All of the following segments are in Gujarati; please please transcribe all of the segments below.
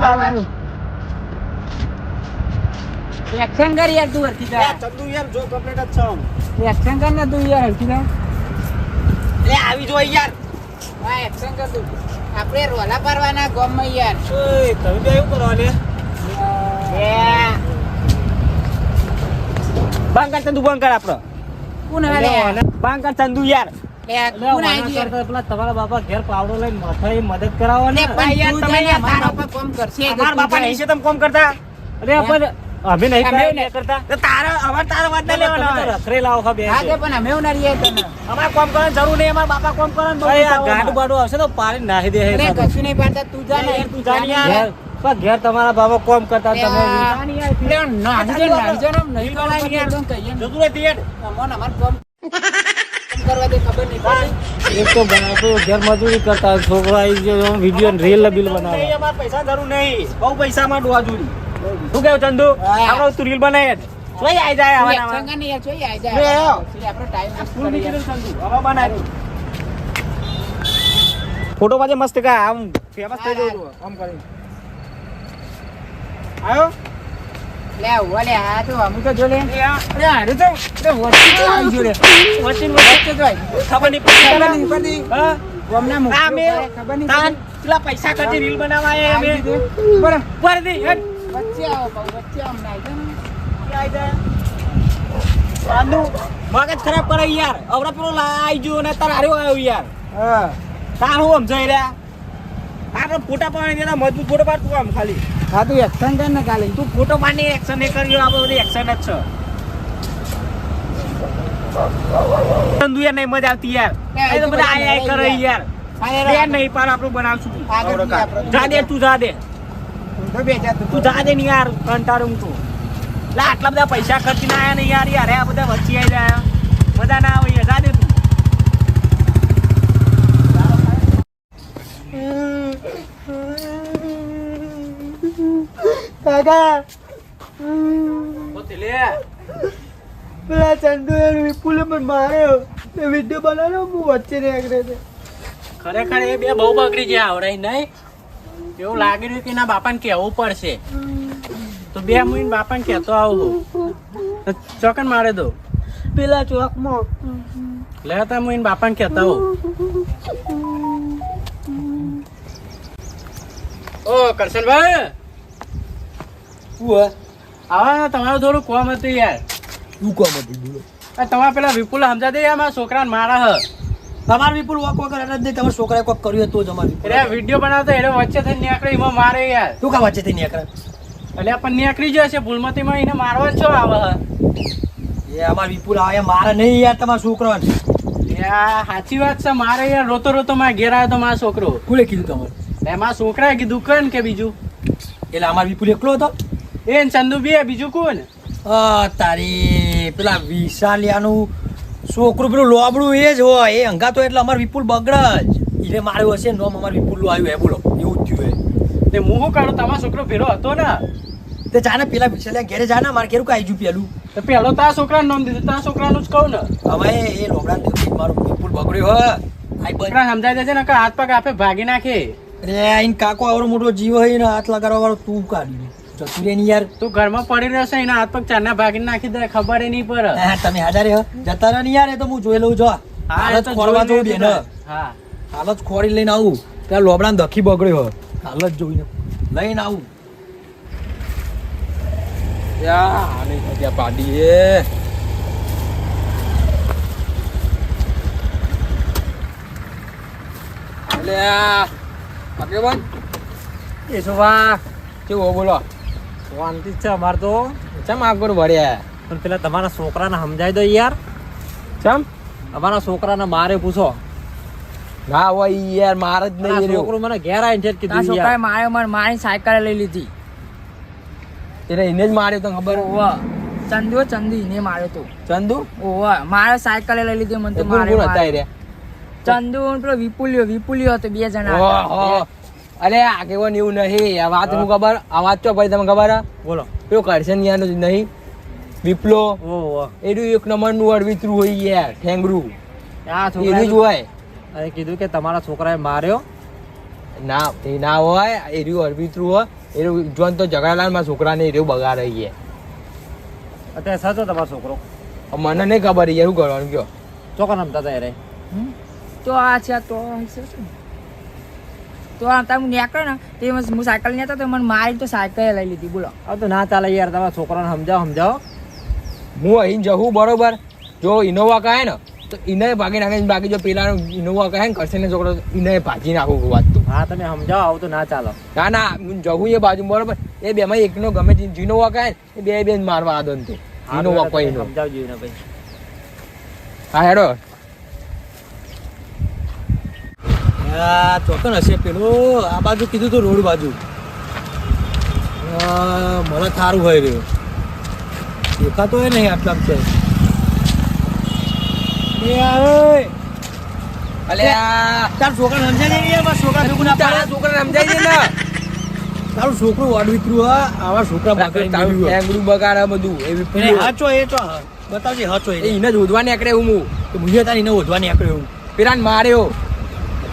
શું એક્શન કર યાર તું હરખી લે, ચંદુ યાર જો કમ્પ્લીટ જ છે. એક્શન કર ને તું યાર હરખી લે આવી જો યાર. હા એક્શન કર તું. આપણે રોલા પાડવાના ગોમમાં યાર. ઓય તમે બે એવું કરો લે બાંગ કર ચંદુ બાંગ કર આપડે કોણ હવે લે ચંદુ યાર. તમારા બાપા ઘેર પાવડો લઈને માથાએ મદદ કરાવો ને લે પણ યાર, તું તમે જાને યાર મારા ઉપર કોમ કરશે. તો અમારા તું બાપા જાય. તમે કોમ કરતા? અરે પણ અમે નહીં અમે કરાય, નહીં. નહીં કરતા. તો તારા અમાર તારા વાત ના તમે તો લાવો ખા બે હા પણ અમે ના રહીએ તને. અમારે કોમ કરવાની જરૂર નહીં અમારા બાપા કોમ કરે ને તો અરે આ ઉતાવળ ગાડું બાડું આવશે તો પાણી નાહી દે અરે કશું નહીં પાડતા તું જા ને. તું જા ને ઘેર તમારા બાપા કોમ કરતા તમે નહીં કરવા એક તો બનાવતો ઘર મજૂરી કરતા છોકરા આવી ગયો વીડિયો રીલ બિલ બનાવે નહીં, અમારે પૈસા જરૂર નહીં બહુ પૈસામાં ડોવા જોડી શું કેવું ચંદુ હા. તું રીલ બનાવીએ જ. જોઈ આઈ જાય હવે આવા જાય. આવો. આપણે. હવે બનાવી. ફોટો પાછે મસ્ત કા આમ ફેમસ થઈ જવું આમ કરી આયો લે, ઊભો આ તો અમુક તો જો લે. અરે, હારું તો, અરે, વચ્ચે તો આવી ગયું લે. વચ્ચે વચ્ચે વચ્ચે તો આવી. ખબર નહીં ખબર નહીં પડતી. હા? ગામના મુખ્ય આ મેં ઉપાય ખબર નહીં તાન પેલા પૈસા કરતી રીલ બનાવવા અમે વચ્ચે આવો, વચ્ચે આમ ના આવી. ચાંદુ, મગજ ખરાબ કરે યાર અવરા પેલો લાઈ જો ને તાર હારું આવ્યો યાર હા. તાર હું સમજાઈ રહ્યા આપણે ફોટા પાડવાની એના મજબૂત ફોટો પાડ તું આમ ખાલી. હા, તું એક્શન કર ને ખાલી. તું ફોટો પાડની એક્શન નહીં કર્યો આ બધું એક્શન જ છે. નહીં મજા આવતી યાર. એ એ તો બધા આય આય કરે યાર. બે નહીં પાર આપણું બનાવશું જા દે તું જા દે. તો બે જા તું. તું જા દે ને યાર કંટાળું તું લા આટલા બધા પૈસા ખર્ચી ના આયા ને યાર યાર આ બધા વચ્ચે આવી જાય બધા ના હોય જા દે તું કાકા પેલા ચંદુ એ વિપુલે પણ માર્યો. તે વીડિયો બનાવ્યો હું વચ્ચે રેગ છે ખરેખર એ બે બહુ બગડી ગયા આવડાય નહીં. એવું લાગી રહ્યું કે ના બાપાને કહેવું પડશે. તો બે મુઈને બાપાને કહેતો આવું ચોકન મારે દો. પેલા ચોકમાં. લે તા મુઈને બાપાને કહેતા આવું. ઓ કરશનભાઈ. આવા તમારું થોડું કોમ હતું યાર. તું કોમ હતું બોલો. તમારે પેલા વિપુલ સમજા દે યાર મારા છોકરાને મારા હ. તમારે વિપુલ વોક વોક જ નહીં તમારા છોકરાએ કોક કર્યું હતું તમારે એટલે વીડિયો બનાવતો એટલે વચ્ચે થઈને નીકળે એમાં મારે યાર. તું કા વચ્ચે થઈ નીકળે? એટલે પણ નીકળી જશે ભૂલમતીમાં એને મારવા છો આવે હ. એ અમાર વિપુલ આવે મારે નહીં યાર તમારો છોકરો સાચી વાત છે મારે યાર રોતો રોતો મારા ઘેર આવ્યો તો મારો છોકરો. કુલે કીધું તમારે? એમાં મારા છોકરાએ કીધું કે બીજું? એટલે અમાર વિપુલ એકલો હતો? એ ચંદુ બી બીજું કોણ? તારી પેલા વિશાલિયાનું છોકરું પેલું લોબડું એ જ હોય એ હંગાતો એટલે અમારે વિપુલ બગડ જ એટલે માર્યો હશે નોમ અમારે વિપુલનું આવ્યું હે બોલો એવું જ થયું હે તે હું શું કરું? તમારો છોકરો ભેરો હતો ને? તે જાને પેલા વિશાલિયા ઘેરે જાને મારે ઘેરું કાઈ જુ પેલું. તો પેલો તારા છોકરાનું નામ દીધું તારા છોકરાનું જ કહું ને. હવે એ લોબડા મારું વિપુલ બગડ્યો હ. આઈ બગડા સમજાઈ દેશે ને કે હાથ પગ આપે ભાગી નાખે. અરે આઈન કાકો આવડો મોટો જીવ હોય ને હાથ લગાડવા વાળો તું કાઢી જતું રે યાર. તું ઘરમાં પડી રહેશે એના હાથ પગ ચારના ભાગી નાખી દે ખબર એ નહીં પડે. હા, તમે હાજર હ જતા રહો યાર એ તો હું જોઈ લઉં જો. હાલત ખોરવા જોઈ બેન. હા. હાલત ખોરી લઈને આવું. ત્યાં લોબડાને દખી બગડ્યો. હાલત જોઈને. લઈને આવું. યા પાડી એ આગેવાન એ વા કેવો બોલો? શાંતિ છે અમારે તો. ચમ આગળ વળ્યા પણ પેલા તમારા છોકરાને સમજાઈ દો યાર. ચમ? અમારા છોકરાને મારે પૂછો. ના હોય યાર મારે જ નહીં છોકરો મને ઘેર આવીને છે કીધું છોકરાએ મારે મને મારી સાયકલ લઈ લીધી. એટલે એને જ માર્યો તો ખબર? ઓવા ચંદુ ચંદુ એને માર્યો તો. ચંદુ? ઓવા મારે સાયકલ લઈ લીધી મને તો મારે હતા એ ચંદુ પેલો વિપુલ્યો વિપુલ્યો હતો બે જણા હતા. આ કેવું એવું નહીં આ વાત હું. ખબર? આ વાત તો ભાઈ તમને ખબર? હે? બોલો. પેલો કરશન યાર નહીં. વિપલો. એનું એક નંબરનું અડવિતરું હોય યાર ઠેંગરું. આ એનું જ હોય. અરે કીધું કે તમારા છોકરાએ માર્યો? ના એ ના હોય એર્યું અડવિતરું હોય. એનું જોન તો ઝઘડાલાલ મારા છોકરાને એર્યું બગાડે છે અત્યારે સાચો તમારો છોકરો? મને નહીં ખબર યાર શું કરવાનું કયો? ચોકન રમતા હતા યાર તો આ છે તો? તો આ તમે નીકળે ને તે હું સાયકલ નહીં હતા તો મને મારી તો સાયકલ લઈ લીધી બોલો. હવે તો ના ચાલે યાર તમારા છોકરાને સમજાવો સમજાવો. હું અહીં જવું બરોબર? જો ઇનોવા કહે ને તો ઇને ભાગી નાખે બાકી જો પેલા ઇનોવા કહે ને કરશે ને છોકરો ઇને ભાગી નાખું વાત તો. હા તમે સમજાવો આવું તો ના ચાલો. ના ના હું જવું એ બાજુ બરોબર? એ બે માં એકનો ગમે તે જીનોવા કહે ને એ બે બેન મારવા આદન તું. ઇનોવા કોઈ નો સમજાવજો એને ભાઈ હા હેડો. આ ચોકન હશે. પેલું આ બાજુ કીધું તું રોડ બાજુ. મને થારું હોય રહ્યું. દેખાતો હોય નહીં આટલા છે તાર છોકરા સમજાય છોકરા છોકરા સમજાય ને? તારું છોકરું વાડવિતરું હા. આવા છોકરા બગાડે બધું. એ વિપુલ હાચો એ તો બતાવજે હાચો એ. એ એને જ નીકળે હું. મુજે તારી એને એવું પેલા માર્યો.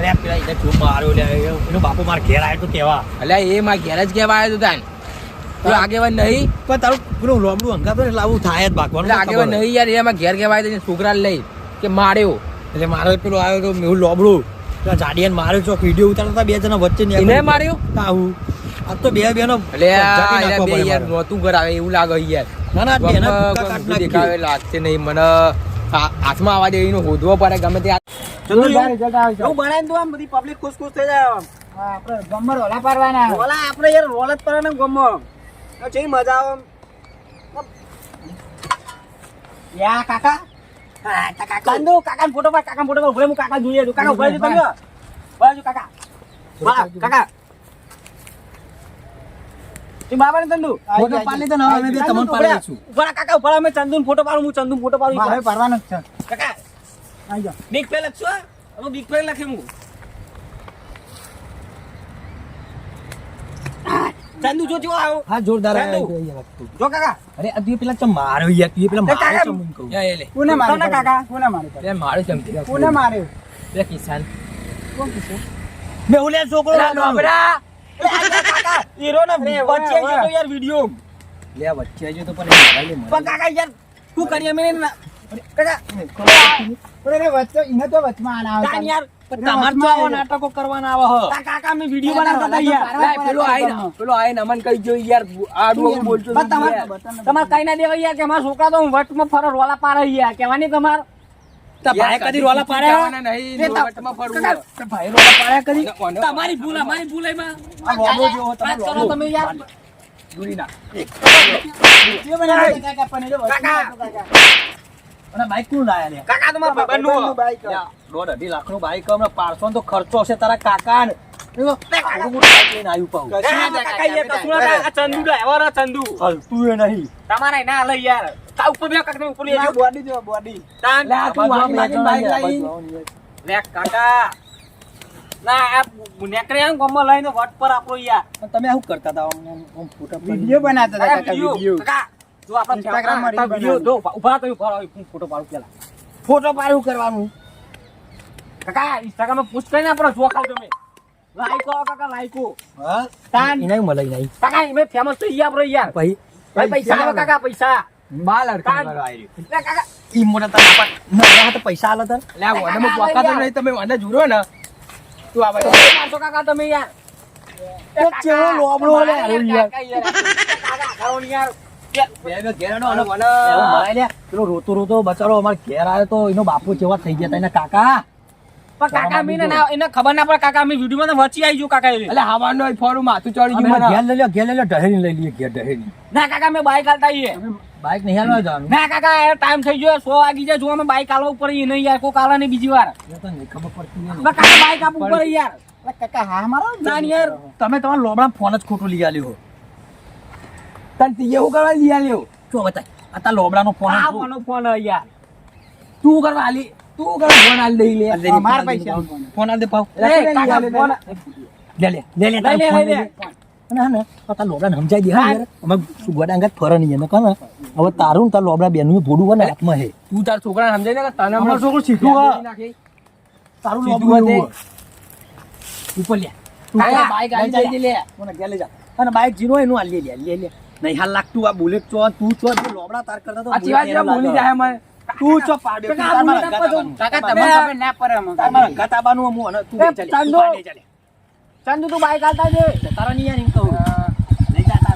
અરે પેલા એને ચૂપ માર્યો લે એનો બાપો માર ઘેર આવ્યો તો કેવા? અલે એ માં ઘેર જ કહેવા આવ્યો તો તાન? તું આગેવાન નહીં? પણ તારું પેલું લોબડું એટલે થાય જ ભાગવાનું આગેવાન નહીં યાર એમાં ઘેર કહેવા આવ્યો તો છોકરા લઈ કે માર્યો. એટલે મારો પેલો આવ્યો તો મેહુલ લોબડું. પેલા જાડિયાને માર્યો છો વીડિયો ઉતારતા બે જણા વચ્ચે ને એને માર્યો? તાહુ આ તો બે બેનો એટલે બે યાર મારે. નહોતું આવે એવું લાગે યાર. ના ના બેના. દેખાવે લાગશે નહીં. મને હાથમાં આવા દે એનો હોદવો પડે ગમે તે બનાવીને તો આમ બધી પબ્લિક ખુશ ખુશ થઈ જાય આમ. આપણે ગમર રોલા પાડવાના. રોલા આપણે યાર રોલ જ પાડવાના ને ગમો. જેવી મજા આવે યા કાકા. ચંદુ કાકા. ફોટો પર કાકા ફોટો પર ઉભરે હું કાકા જોઈએ છું કાકા ઉભરે તમે. છો કાકા. કાકા. બાબા ને ચંદુ? ફોટો પાડી લીધો ને અમે તમને પાડી દઈશું. ઉભરા કાકા ઉભરા અમે ચંદુ ફોટો પાડું હું ચંદુ. ફોટો પાડું મારે પાડવાનો જ છે. કાકા જાઓ. બિગ ફેલ લખશો અમે બિગ ફેલ લખી હું ચંદુ જો જો આવો હા જોરદાર. જો કાકા અરે આ તું પેલા ચમ માર્યો યાર તું પેલા માર્યો ચમ કહું. યા લે કોને માર્યો કોને કાકા? કોને માર્યો લે માર્યો ચમ. કોને માર્યો લે કિસાન મેહુલ યાર છોકરો લે નોબરા. અરે આ યાર કાકા હીરો ને વચ્ચે વાહ. યાર વિડિયો લે વચ્ચે આવજો તો મારી મારી પણ કાકા યાર તું કરીએ મેં ના- કાકા અરે વચ્ચે એને તો વચમાં આના નાટકો કરવાના આવા કાકા મેં વિડિયો બનાવતા યાર લે, પેલો આઈને. પેલો આઈને અમન કઈ જો યાર આડું આવું બોલતો પણ તમારે તમારે કઈ ના યાર કે મારા છોકરા તો વટમાં ફરો રોલા પારે યાર. કહેવાની તમારે? કદી રોલા પાડ્યા ભાઈ પાડ્યા કદી? તમારી ભૂલ અમારી ભૂલ એમાં. તમે યાર. દૂરી. અને બાઈક કોણ લાયા લે કાકા તમારા ભાઈબંધનું ભાઈબંધનું દોઢ અઢી લાખનું બાઈક હમણાં પારસો તો ખર્ચો હશે તારા કાકા ને આવડું મોટું બાઈક લઈને આવ્યું પાછું. એ કાકા યાર કશું ના થાય. આ ચંદુ ડ્રાઈવર આ ચંદુ. હલતું એ નહીં. તમારે ના લઈ યાર. કા ઉપર બે કાકા તમે શું કરતા હતા? વીડિયો હતા જો આપણે માં વિડિયો જો ઊભા તો ફોટો પાડું પેલા. ફોટો પાડું કરવાનું. કાકા ઇન્સ્ટાગ્રામમાં પોસ્ટ કરીને આપણે જો ખાવ તમે. લાઈકો કાકા લાઈકો હા? તાન. એનાય મળે નહીં. કાકા મે ફેમસ તો ઈ આપણો યાર. ભાઈ ભાઈ પૈસા આલો કાકા પૈસા. બાલ અડકા મારો કરવા આવ્યો. લે કાકા. ઈ મોટા તારા બાપા મારા હાથે પૈસા આલો તને. લે, આ વોડામાં પોકાતો નહીં, તમે મને જુરો ને. તું આ બાજુ. મારશો કાકા તમે યાર? તો ચેલો લોબડો લે યાર. કાકા યાર. કાકા ને યાર. પેલો રોતો બચારો અમારે ઘેર આવ્યો તો એનો બાપુ જેવા થઈ ગયા એના કાકા કાકા મીને ના ખબર ના પડે કાકા મી વિડિયો માં વચ્ચે આવી કાકા એટલે હવાનો એ ફોરું માથું ચડી ગયું ઘેર લઈ લ્યો લઈ લઈ લઈએ ઘેર ના કાકા મેં બાઈક હાલતા બાઈક નહીં હાલવા ના કાકા ટાઈમ થઈ ગયો સો વાગી જાય જો અમે બાઈક હાલવા ઉપર ઈ નહીં યાર કોઈ કાલા નહીં બીજી વાર એ ખબર પડતી કાકા બાઈક યાર કાકા હા મારો ના તમે તમારા લોબડા ફોન જ ખોટું લઈ આલ્યો તને તીએ હું કરવા લઈ આલ્યો? જો બતાય આ તાર લોબડાનો ફોન આ કોનો ફોન યાર. તું કરવા આલી? તું કરવા ફોન આલ દઈ લે? આ માર પૈસા. ફોન આલ દે પાવ લે કાકા ફોન લે લે લે લે લે, લે. આ સમજાઈ દે હા અમે સુગવાડા અંગત ફરે નહીં એને કહે હવે તારું ને તાર લોબડા બેનું ભોડું હોય ને હાથમાં હે તું તાર છોકરા સમજાય ને કે તને અમારો છોકરો. તારું લોબડું હોય. ઉપર લે. કાકા, કાકા, બાઈક આલી જાય લે. મને ઘેર લઈ જા. અને બાઈક જીરો એનું લે લે લે લે. નહીં હાલ લાગતું આ બુલેટ ચો તું ચો જે લોબડા તાર કરતા તો આ ચીવા ચીવા બોલી જાય મને તું ચો પાડ્યો કાકા, કાકા, તમે ના પર અમને. તાર મારા ઘાત અને તું ચાલે. ચાંદો. ચંદુ તું બાઈક હાલતા છે. તારા નહીં યાર કહું નહીં જાતા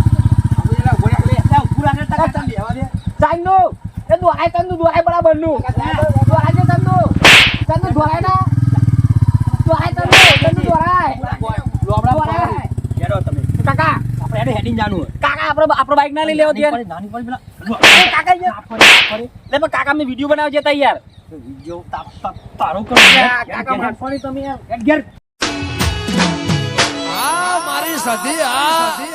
આપણે એલા ઘોડ્યા લે જા પૂરા ને ટકા ચાલ બેવા દે. ચાંદુ એ તું આય ચંદુ તું આય બરાબરનું. તું છે ચંદુ. ચંદુ ધોરાય ના. તું ચંદુ ચંદુ ધોરાય લોબડા ધોરાય. પાડો. તમે. કાકા. આપણે હેડે જાનું આપણે આપણો બાઈક ના લઈ લેવો નાની યાર નાની પડી પેલા. કાકા યાર લે પણ કાકા મેં વિડિયો બનાવ્યો છે તૈયાર વિડિયો તારો કરો. કાકા તમે યાર. આ મારી સધી આ.